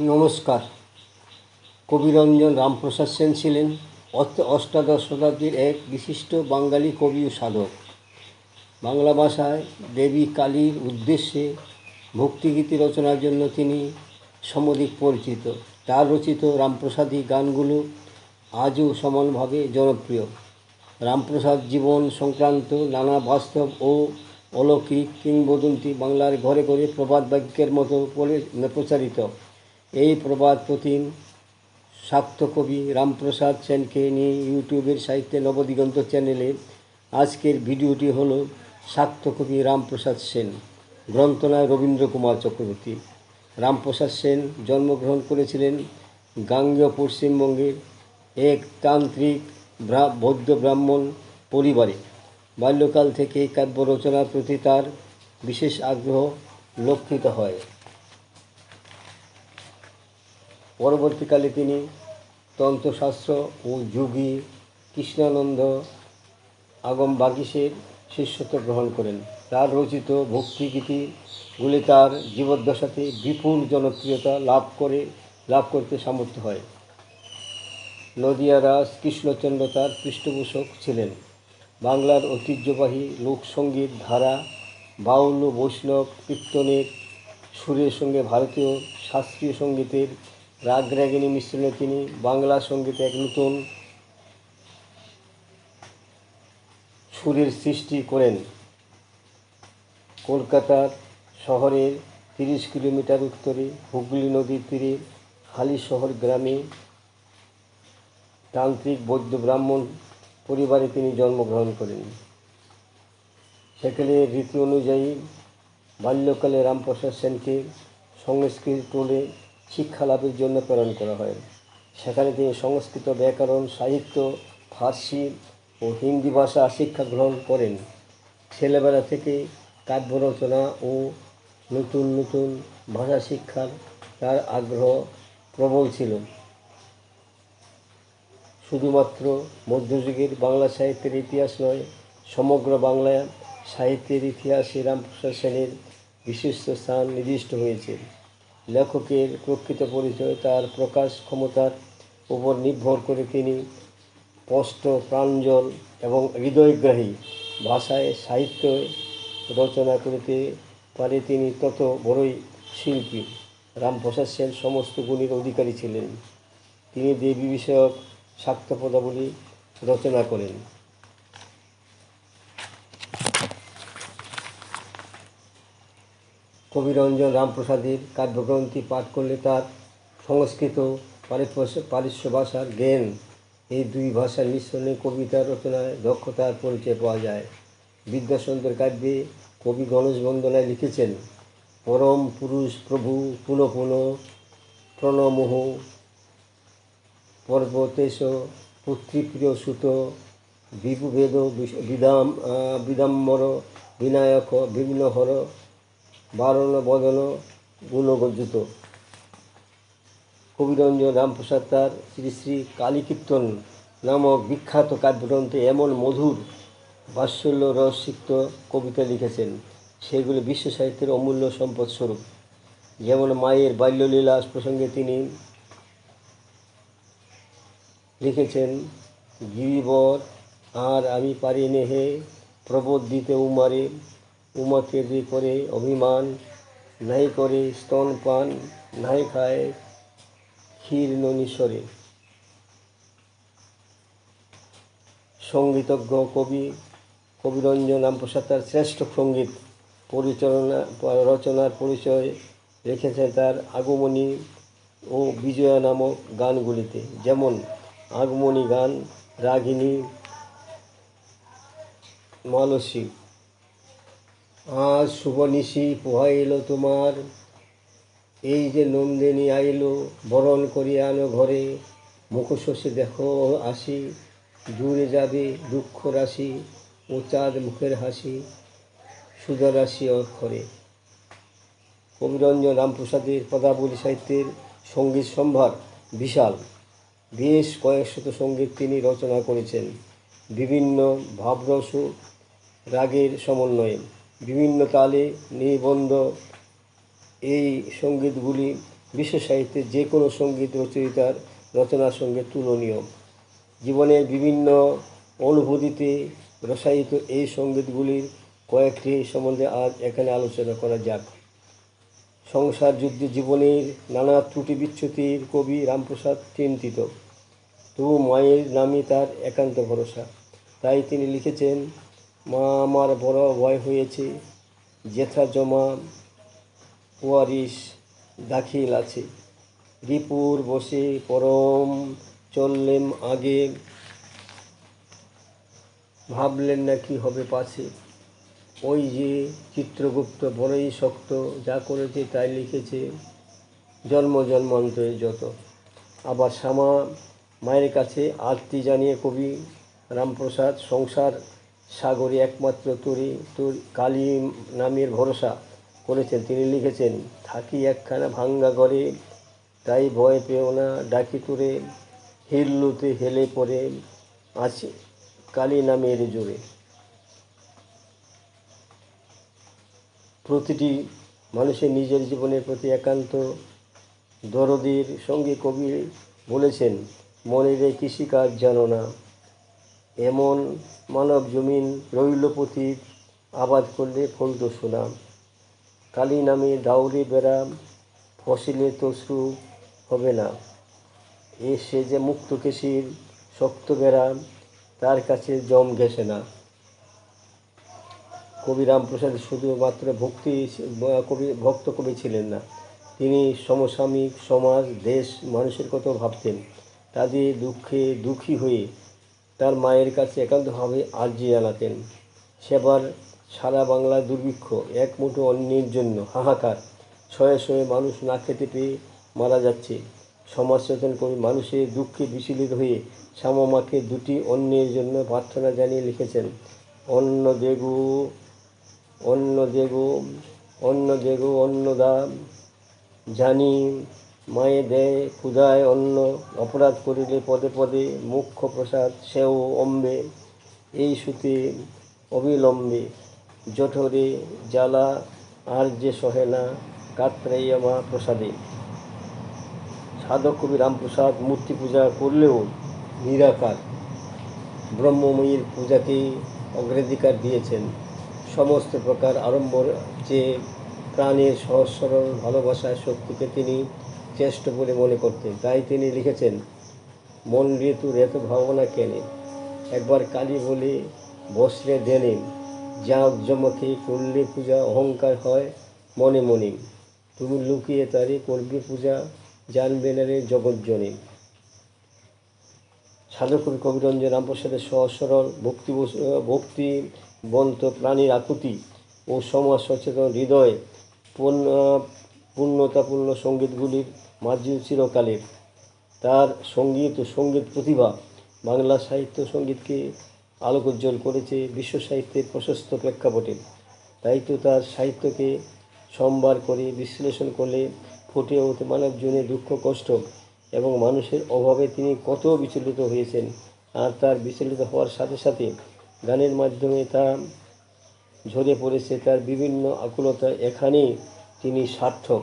নমস্কার। কবিরঞ্জন রামপ্রসাদ সেন ছিলেন অষ্টাদশ শতাব্দীর এক বিশিষ্ট বাঙালি কবি ও সাধক। বাংলা ভাষায় দেবী কালীর উদ্দেশ্যে ভক্তিগীতি রচনার জন্য তিনি সমধিক পরিচিত। তার রচিত রামপ্রসাদী গানগুলো আজও সমানভাবে জনপ্রিয়। রামপ্রসাদ জীবন সংক্রান্ত নানা বাস্তব ও অলৌকিক কিংবদন্তি বাংলার ঘরে ঘরে প্রবাদ বাক্যের মতো পরি- প্রচারিত। এই প্রবাদ প্রতিম শাক্ত কবি রামপ্রসাদ সেনকে নিয়ে ইউটিউবের সাহিত্যে নবদিগন্ত চ্যানেলে আজকের ভিডিওটি হল শাক্ত কবি রামপ্রসাদ সেন গ্রন্থনায় রবীন্দ্র কুমার চক্রবর্তী। রামপ্রসাদ সেন জন্মগ্রহণ করেছিলেন গাঙ্গেয় পশ্চিমবঙ্গের এক তান্ত্রিক বৌদ্ধ ব্রাহ্মণ পরিবারে। বাল্যকাল থেকে কাব্য রচনার প্রতি তার বিশেষ আগ্রহ লক্ষিত হয়। পরবর্তীকালে তিনি তন্ত্রশাস্ত্র ও যোগী কৃষ্ণানন্দ আগম বাগিসের শিষ্যত্ব গ্রহণ করেন। তার রচিত ভক্তিগীতিগুলি তার জীবদ্দশাতে বিপুল জনপ্রিয়তা লাভ করে, লাভ করতে সামর্থ্য হয়। নদিয়া রাজ কৃষ্ণচন্দ্র তার পৃষ্ঠপোষক ছিলেন। বাংলার ঐতিহ্যবাহী লোকসঙ্গীত ধারা বাউল বৈষ্ণব কীর্তনের সুরের সঙ্গে ভারতীয় শাস্ত্রীয় সঙ্গীতের রাগ রাগিনী মিশ্রণে তিনি বাংলা সঙ্গীতে এক নতুন সুরের সৃষ্টি করেন। কলকাতার শহরের তিরিশ কিলোমিটার উত্তরে হুগলি নদীর তীরে হালিশহর গ্রামে তান্ত্রিক বৌদ্ধ ব্রাহ্মণ পরিবারে তিনি জন্মগ্রহণ করেন। সেখানে রীতি অনুযায়ী বাল্যকালে রামপ্রসাদ সেনকে সংস্কৃত টোলে শিক্ষা লাভের জন্য প্রেরণ করা হয়। সেখানে তিনি সংস্কৃত ব্যাকরণ, সাহিত্য, ফার্সি ও হিন্দি ভাষা শিক্ষা গ্রহণ করেন। ছেলেবেলা থেকে কাব্য রচনা ও নতুন নতুন ভাষা শিক্ষার তার আগ্রহ প্রবল ছিল। শুধুমাত্র মধ্যযুগের বাংলা সাহিত্যের ইতিহাস নয়, সমগ্র বাংলা সাহিত্যের ইতিহাসে রামপ্রসাদ সেনের বিশিষ্ট স্থান নির্দিষ্ট হয়েছে। লেখকের প্রকৃত পরিচয়, তার প্রকাশ ক্ষমতার উপর নির্ভর করে তিনি স্পষ্ট, প্রাঞ্জল এবং হৃদয়গ্রাহী ভাষায়, সাহিত্য রচনা করতে পারে তিনি তত বড়ই শিল্পী। রামপ্রসাদ সেন সমস্ত গুণের অধিকারী ছিলেন। তিনি দেবী বিষয়ক শাক্ত পদাবলী রচনা করেন। কবিরঞ্জন রামপ্রসাদের কাব্যগ্রন্থি পাঠ করলে তার সংস্কৃত পারিশ্য ভাষার জ্ঞান এই দুই ভাষার মিশ্রণে কবিতা রচনায় দক্ষতার পরিচয় পাওয়া যায়। বিদ্যাসুন্দর কাব্যে কবি গণেশ বন্দনায় লিখেছেন, পরম পুরুষ প্রভু পুনঃ পুনঃ প্রণমোহ পর্বতেশ পুত্রীপ্রিয় সুত বিভুভেদ বিষ- বিদাম বিদাম্বর বিনায়ক বিভিন্নহর বারণ বদন গুণগজ্জুত কবিরঞ্জন রামপ্রসাদ তার শ্রী শ্রী কালীকীর্তন নামক বিখ্যাত কাব্যগ্রন্থে এমন মধুর বাৎসল্য রসিক্ত কবিতা লিখেছেন। সেগুলো বিশ্ব সাহিত্যের অমূল্য সম্পদ স্বরূপ যেমন মায়ের বাল্যলীলা প্রসঙ্গে তিনি লিখেছেন, গিরিবর, আর আমি পারি নে হে প্রবোধ দিতে উমারে উমাকে যে করে অভিমান, নাই করে স্তনপান নাই খায় ক্ষীর ননীশ্বরে সঙ্গীতজ্ঞ কবি, কবিরঞ্জন রামপ্রসাদ তার শ্রেষ্ঠ সংগীত পরিচালনা, রচনার পরিচয় রেখেছেন তার আগমনী ও বিজয়া নামক গানগুলিতে। যেমন আগমনী গান, রাগিনী মানসী আজ শুভনিশি পোহাইল তোমার। এই যে নন্দিনী আইলো, বরণ করিয়া আনো ঘরে। মুখশোষে দেখো আসি দূরে যাবে দুঃখ রাশি ও চাঁদ মুখের হাসি সুধা রাশি অক্ষরে। কবিরঞ্জন রামপ্রসাদের পদাবলী সাহিত্যের সংগীত সম্ভার বিশাল। বেশ কয়েকশত সংগীত তিনি রচনা করেছেন। বিভিন্ন ভাবরস রাগের সমন্বয়ে। বিভিন্ন তালে নিবন্ধ এই সঙ্গীতগুলি বিশ্ব সাহিত্যের যে কোনো সংগীত রচয়িতার রচনার সঙ্গে তুলনীয়। জীবনের বিভিন্ন অনুভূতিতে রসায়িত এই সঙ্গীতগুলির কয়েকটি সম্বন্ধে আজ এখানে আলোচনা করা যাক। সংসার যুদ্ধে জীবনের নানা ত্রুটি বিচ্যুতির কবি রামপ্রসাদ চিন্তিত। তবু মায়ের নামই তার একান্ত ভরসা। তাই তিনি লিখেছেন মা আমার বড় ভয় হয়েছে। জেঠা জমা ওয়ারিস দাখিল আছে। রিপুর বসে পরম চললেম আগে। ভাবলেন না কি হবে পাছে। ওই যে চিত্রগুপ্ত বড়ই শক্ত, যা করেছে তাই লিখেছে। জন্ম জন্মান্তরে যত। আবার শ্যামা মায়ের কাছে আরতি জানিয়ে কবি রামপ্রসাদ সংসার সাগরে একমাত্র তরি, তোর কালী নামের ভরসা করেছেন। তিনি লিখেছেন, থাকি একখানা ভাঙ্গা ঘরে, তাই ভয় পেও না, ডাকি তোরে হিল্লুতে হেলে পড়ে আছে কালী নামের জোরে। প্রতিটি মানুষের নিজের জীবনের প্রতি একান্ত দরদের সঙ্গে কবি বলেছেন মনের কৃষিকাজ জানো না এমন মানব জমিন রইল পতিত আবাদ করলে ফলতো সোনাম কালী নামে দাউরে বেড়াম, ফসিলে তসরু হবে না। এ সে যে মুক্ত কেশির শক্ত বেড়াম তার কাছে জম ঘেসে না। কবি রামপ্রসাদ শুধুমাত্র ভক্তি, কবি, ভক্ত কবি ছিলেন না। তিনি সমসাময়িক সমাজ, দেশ, মানুষের কথা ভাবতেন। তাদের দুঃখে দুঃখী হয়ে তার মায়ের কাছে একান্তভাবে আর্জি জানাতেন। সেবার সারা বাংলা দুর্ভিক্ষ এক মুঠো অন্যের জন্য হাহাকার। শয়ে শয়ে মানুষ না খেতে পেয়ে মারা যাচ্ছে। সমাজ সচেতন কবি মানুষের দুঃখে বিচলিত হয়ে শ্যামামাকে দুটি অন্যের জন্য প্রার্থনা জানিয়ে লিখেছেন, অন্ন দেগু অন্ন দেগু অন্ন দেগু, অন্নদান, জানি মায়ে দেয় ক্ষুধায় অন্ন, অপরাধ করিলে পদে পদে মুখ্য প্রসাদ, সেও অম্বে। এই সুতে অবিলম্বে জঠরে জ্বালা আর যে সহে না কাত্রাইয়া মা প্রসাদে। সাধক কবি রামপ্রসাদ মূর্তি পূজা করলেও নিরাকার। ব্রহ্মময়ীর পূজাকে অগ্রাধিকার দিয়েছেন। সমস্ত প্রকার আড়ম্বর যে প্রাণের সহজ সরল ভালোবাসার শক্তিকে তিনি চেষ্ট বলে মনে করতেন। তাই তিনি লিখেছেন, মন ঋতুর এত ভাবনা কেনে? একবার কালী বলে বসলে দেনে, জাঁক জমকে করলে পূজা অহংকার হয় মনে মনে। তুমি লুকিয়ে তারে করবে পূজা, জানবে না রে জগজ্জনে সাধকবি কবিরঞ্জন রামপ্রসাদের সহজ সরল ভক্তি বন্ত প্রাণীর আকুতি ও সমাজ সচেতন হৃদয় পূর্ণ পূর্ণতাপূর্ণ সঙ্গীতগুলির মাঝে চিরকালের তার সংগীত ও সংগীত প্রতিভা বাংলা সাহিত্য সঙ্গীতকে আলোকোজ্জ্বল করেছে বিশ্ব সাহিত্যের প্রশস্ত প্রেক্ষাপটে। তাই তো তার সাহিত্যকে সম্বার করে বিশ্লেষণ করলে ফুটে ওঠে মানব জনে দুঃখ, কষ্ট এবং মানুষের অভাবে তিনি কত বিচলিত হয়েছেন। আর তার বিচলিত হওয়ার সাথে সাথে গানের মাধ্যমে তা ঝরে পড়েছে। তার বিভিন্ন আকুলতা এখানেই তিনি সার্থক।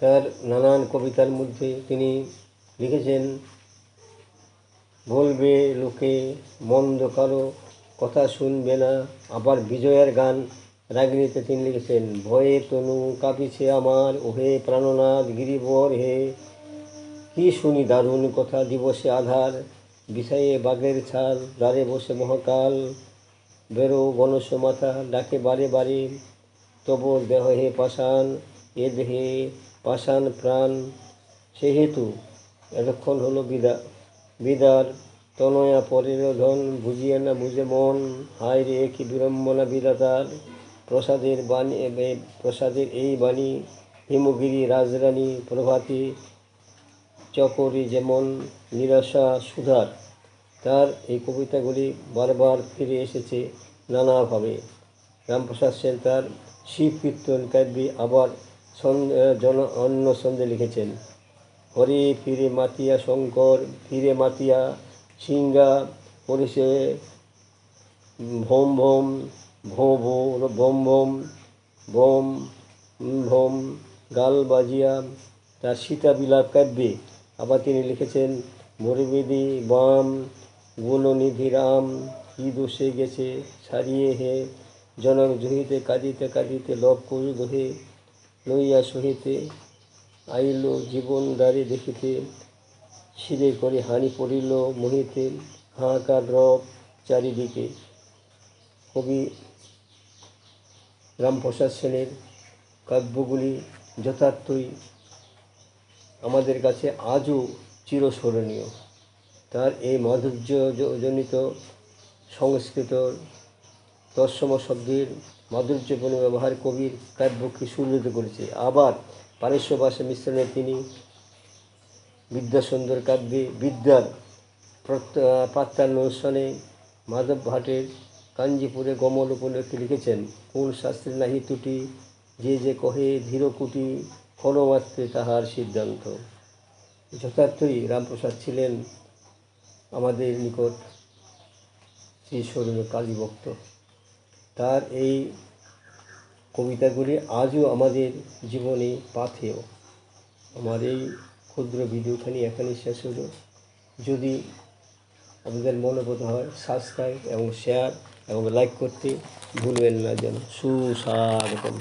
তার নানান কবিতার মধ্যে তিনি লিখেছেন, বলবে লোকে, মন্দ কারও কথা শুনবে না। আবার বিজয়ের গান রাগিনীতে তিনি লিখেছেন, ভয়ে তনু কাঁপিছে আমার, ওহে প্রাণনাথ গিরিবর হে। কি শুনি দারুণ কথা দিবসে আধার, বিষয়ে বাঘের ছাল, দ্বারে বসে মহাকাল। বেরো গণস মাথা, ডাকে বারে বারে, তব দেহ হে পাষাণ, এ দেহে পাষাণ প্রাণ সেহেতু এতক্ষণ হলো বিদা। বিদার তনয়া পরের ধন বুঝিয়ে না বুঝে মন। হায় রে, কি বিড়ম্বনা বিধাতার। প্রসাদের বাণী প্রসাদের এই বাণী। হিমগিরি রাজরানী প্রভাতী চকরি যেমন নিরাশা সুধার। তার এই কবিতাগুলি বারবার ফিরে এসেছে নানাভাবে। রামপ্রসাদ সেন তার শিব কীর্তন কাব্যে আবার জন, অন্য ছন্দে লিখেছেন, হরে ফিরে মাতিয়া শঙ্কর, ফিরে মাতিয়া সিংহা পরিষে ভোম ভোম, ভো ভো বম বম বম ভোম, গাল বাজিয়া, তার সীতা বিলাপ কাব্যে। আবার তিনি লিখেছেন, মরিবেদি বাম, গুণনিধি রাম কি দোষে গেছে ছাড়িয়ে হে, জনক জহিতে কাঁদিতে কাঁদিতে লব করু দহে লইয়া সহিতে আইল, জীবন দ্বারে দেখিতে শিরে করে হানি পড়িল মোহিতে, হাহাকার রব চারিদিকে। কবি রামপ্রসাদ সেনের কাব্যগুলি যথার্থই আমাদের কাছে আজও চিরস্মরণীয়। তার এই মাধুর্যজনিত সংস্কৃত তৎসম শব্দের মাধুর্যপূর্ণ ব্যবহার কবির কাব্যকে সুললিত করেছে। আবার পারস্য ভাষা মিশ্রণে তিনি বিদ্যাসুন্দর কাব্যে বিদ্যার প্রত্য- প্রাত্যান্বেষণে মাধব ভাটের কাঞ্জিপুরে গমল উপলক্ষে লিখেছেন, কোন শাস্ত্রে নাহি ত্রুটি? যে যে কহে ধীরকুটি ক্ষণমাত্রে তাহার সিদ্ধান্ত। যথার্থই রামপ্রসাদ ছিলেন আমাদের নিকট শ্রী স্মরণীয় কালীভক্ত। তার এই কবিতাগুলি আজও আমাদের জীবনে পাথেয়। আমার এই ক্ষুদ্র ভিডিওখানি এখানে শেষ হলো। যদি আপনাদের মনোবোধ হয় সাবস্ক্রাইব এবং শেয়ার এবং লাইক করতে ভুলবেন না যেন। সুস্বাগতম।